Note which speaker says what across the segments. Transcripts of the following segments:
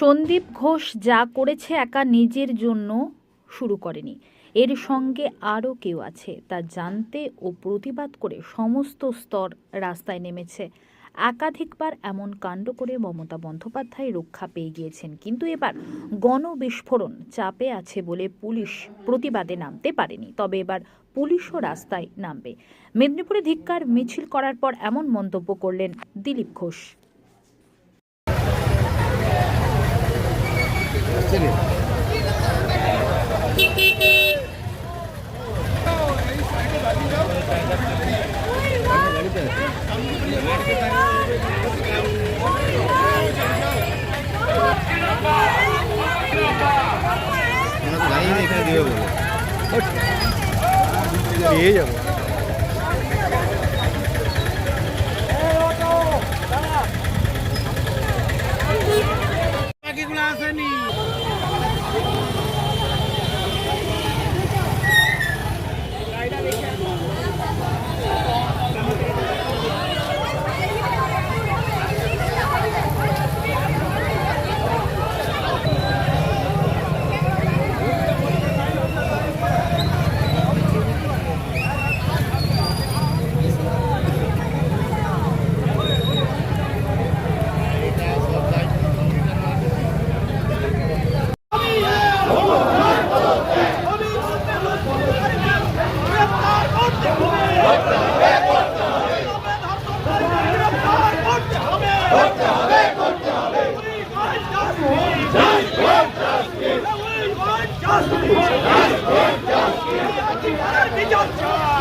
Speaker 1: সন্দীপ ঘোষ যা করেছে একা নিজের জন্য শুরু করেনি। এর সঙ্গে আরও কেউ আছে, তা জানতে ও প্রতিবাদ করে সমস্ত স্তর রাস্তায় নেমেছে। একাধিকবার এমন কাণ্ড করে মমতা বন্দ্যোপাধ্যায় রক্ষা পেয়ে গিয়েছেন। কিন্তু এবার গণবিস্ফোরণ চাপে আছে বলে পুলিশ প্রতিবাদে নামতে পারেনি। তবে এবার পুলিশও রাস্তায় নামবে। মেদিনীপুরে ধিক্কার মিছিল করার পর এমন মন্তব্য করলেন দিলীপ ঘোষ।
Speaker 2: আমরা তো জানি না এখানে দেবে বলে পেয়ে যাব বাকিগুলো আসেনি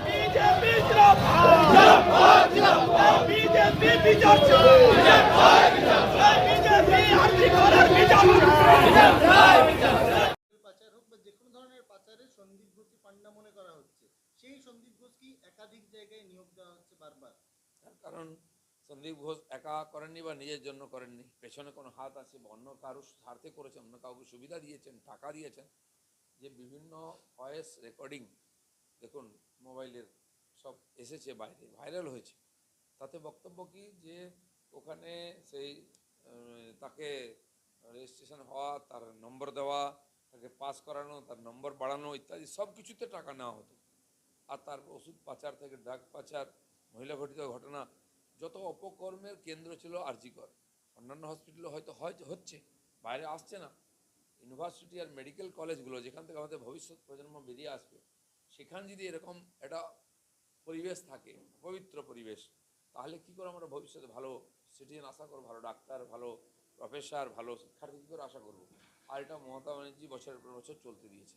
Speaker 3: বিজেপি জিন্দাবাদ জিন্দাবাদ বিজেপি বিজয় জিন্দাবাদ জিন্দাবাদ বিজেপি আর্থিক করার বিজয়
Speaker 4: পাচার হোক বা যে কোনো ধরনের পাচারে সন্দীপ ঘোষকে পান্ডা মনে করা হচ্ছে সেই সন্দীপ ঘোষকে একাধিক জায়গায় নিয়োগ দেওয়া হচ্ছে বারবার
Speaker 5: তার কারণ সন্দীপ ঘোষ একা করেননি বা নিজের জন্য করেননি। পেছনে কোনো হাত আছে বা অন্য কারও স্বার্থে করেছেন, অন্য কাউকে সুবিধা দিয়েছেন, টাকা দিয়েছেন, যে বিভিন্ন ভয়েস রেকর্ডিং, দেখুন, মোবাইলের সব এসেছে বাইরে, ভাইরাল হয়েছে। তাতে বক্তব্য কি? যে ওখানে সেই তাকে রেজিস্ট্রেশন হওয়া, তার নম্বর দেওয়া, তাকে পাস করানো, তার নম্বর বাড়ানো ইত্যাদি সব কিছুতে টাকা নেওয়া হতো। আর তার ওষুধ পাচার থেকে ড্রাগ পাচার মহিলা ঘটিত ঘটনা, যত অপকর্মের কেন্দ্র ছিল আরজিকর। অন্যান্য হসপিটালে হয়তো হয়, হচ্ছে, বাইরে আসছে না। ইউনিভার্সিটি আর মেডিকেল কলেজগুলো যেখান থেকে আমাদের ভবিষ্যৎ প্রজন্ম বেরিয়ে আসবে, সেখানে যদি এরকম একটা পরিবেশ থাকে, পবিত্র পরিবেশ, তাহলে কি করে আমরা ভবিষ্যতে ভালো সিটিজেন আশা করব, ভালো ডাক্তার, ভালো প্রফেসর ভালো শিক্ষার্থী, কী করে আশা করব? আর এটা মমতা ব্যানার্জি বছরের পর বছর চলতে দিয়েছে।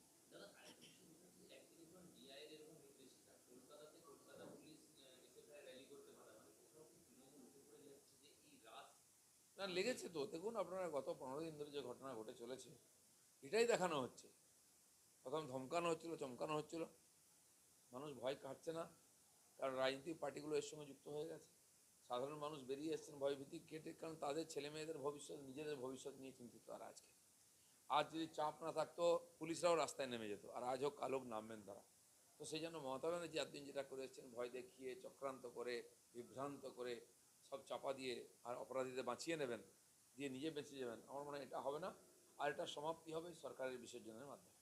Speaker 5: না, লেগেছে তো। দেখুন আপনারা গত পনেরো দিন ধরে যে ঘটনা ঘটে চলেছে, এটাই দেখানো হচ্ছে। প্রথম ধমকানো হচ্ছিল, চমকানো হচ্ছিল। মানুষ ভয় কাটছে না। কারণ রাজনৈতিক পার্টিগুলো এর সঙ্গে যুক্ত হয়ে গেছে। সাধারণ মানুষ বেরিয়ে এসছেন ভয়ভীতি কেটে, কারণ তাদের ছেলে মেয়েদের ভবিষ্যৎ, নিজেদের ভবিষ্যৎ নিয়ে চিন্তিত আর আজকে। আজ যদি চাপ না থাকতো, পুলিশরাও রাস্তায় নেমে যেত, আর আজ হোক কালোক নামবেন তারা। তো সেই জন্য মমতা ব্যানার্জি এতদিন যেটা করে এসছেন, ভয় দেখিয়ে, চক্রান্ত করে, বিভ্রান্ত করে সব চাপা দিয়ে আর অপরাধীদের বাঁচিয়ে নেবেন, দিয়ে নিজে বেঁচে যাবেন। আমার মনে হয় এটা হবে না। আর এটা সমাপ্তি হবে সরকারের বিসর্জনের মাধ্যমে।